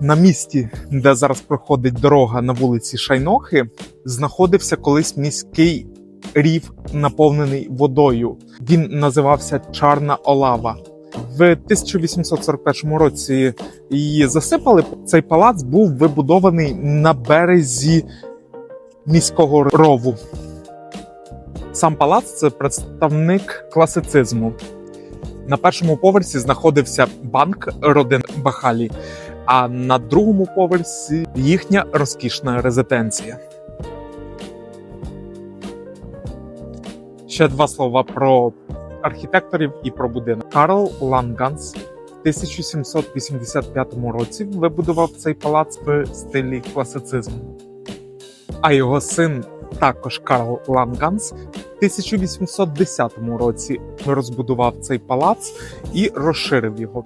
На місці, де зараз проходить дорога на вулиці Шайнохи, знаходився колись міський рів, наповнений водою. Він називався Чарна Олава. В 1841 році її засипали. Цей палац був вибудований на березі міського рову. Сам палац це представник класицизму. На першому поверсі знаходився банк родин Бахалі, а на другому поверсі їхня розкішна резиденція. Ще два слова про архітекторів і про будинок. Карл Ланганс в 1785 році вибудував цей палац в стилі класицизму. А його син, також Карл Ланганс, в 1810 році розбудував цей палац і розширив його.